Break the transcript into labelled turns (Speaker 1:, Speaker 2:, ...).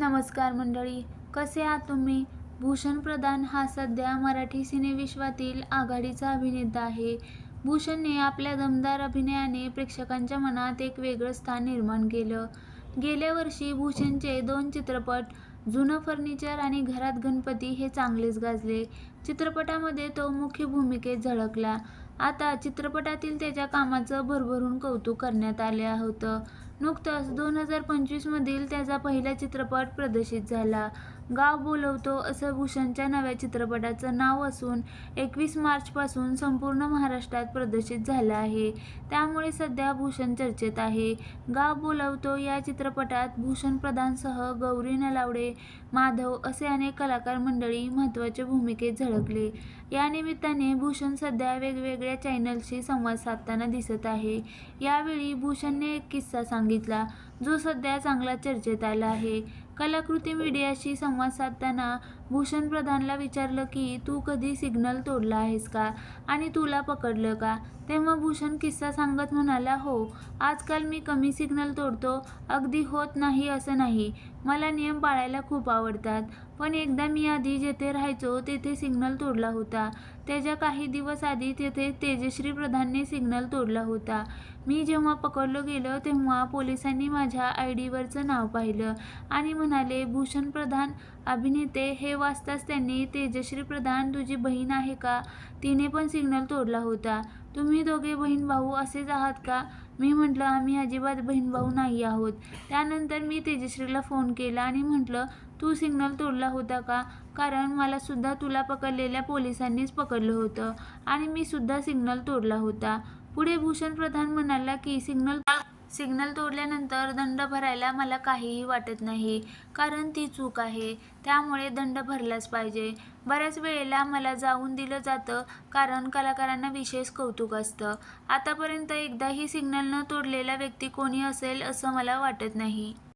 Speaker 1: नमस्कार मंडळी कसे आहात तुम्ही? भूषण प्रधान हा सध्या मराठी सिनेविश्वातील आघाडीचा अभिनेता आहे. भूषणने आपल्या दमदार अभिनयाने प्रेक्षकांच्या मनात एक वेगळं स्थान निर्माण केलं. गेल्या वर्षी भूषणचे दोन चित्रपट जुनं फर्निचर आणि घरात गणपती हे चांगलेच गाजले. चित्रपटामध्ये तो मुख्य भूमिकेत झळकला. आता चित्रपटातील त्याच्या कामाचं भरभरून कौतुक करण्यात आले होतं. नुकतंच दोन हजार पंचवीसमधील त्याचा पहिला चित्रपट प्रदर्शित झाला. गाव बोलवतो असं भूषणच्या नव्या चित्रपटाचं नाव असून एकवीस मार्चपासून संपूर्ण महाराष्ट्रात प्रदर्शित झालं आहे. त्यामुळे सध्या भूषण चर्चेत आहे. गाव बोलवतो या चित्रपटात भूषण प्रधानसह गौरी नलावडे माधव असे अनेक कलाकार मंडळी महत्त्वाच्या भूमिकेत झळकले. या निमित्ताने भूषण सध्या वेगवेगळ्या चॅनलशी संवाद साधताना दिसत आहे. यावेळी भूषणने एक किस्सा सांगितला. जो सध्या चांगला चर्चेत आला आहे. कलाकृती मीडियाशी संवाद साधताना भूषण प्रधानला विचारलं की तू कधी सिग्नल तोडला आहेस का? आणि तुला पकडलं का? तेव्हा भूषण किस्सा सांगत म्हणाला हो आजकाल मी कमी सिग्नल तोडतो. अगदी होत नाही असं नाही. मला नियम पाळायला खूप आवडतात. पण एकदा मी आधी जेथे राहायचो तेथे सिग्नल तोडला होता. त्याच्या काही दिवस आधी तेथे तेजश्री प्रधानने सिग्नल तोडला होता. मी जेव्हा पकडलो गेलो तेव्हा पोलिसांनी माझ्या आय डीवरचं नाव पाहिलं आणि म्हणाले भूषण प्रधान अभिनेते हे वाचताच त्यांनी तेजश्री प्रधान तुझी बहीण आहे का? तिने पण सिग्नल तोडला होता. तुम्ही दोघे बहीण भाऊ असेच आहात का? मी म्हटलं आम्ही अजिबात बहीण भाऊ नाही आहोत. त्यानंतर मी तेजश्रीला फोन केला आणि म्हटलं तू सिग्नल तोडला होता का? कारण मला सुद्धा तुला पकडलेल्या पोलिसांनीच पकडलं होतं आणि मी सुद्धा सिग्नल तोडला होता. पुढे भूषण प्रधान म्हणाला की सिग्नल सिग्नल तोडल्यानंतर दंड भरायला मला काहीही वाटत नाही. कारण ती चूक आहे. त्यामुळे दंड भरलाच पाहिजे. बऱ्याच वेळेला मला जाऊन दिलं जातं. कारण कलाकारांना विशेष कौतुक असतं. आतापर्यंत एकदाही सिग्नल न तोडलेला व्यक्ती कोणी असेल असं मला वाटत नाही.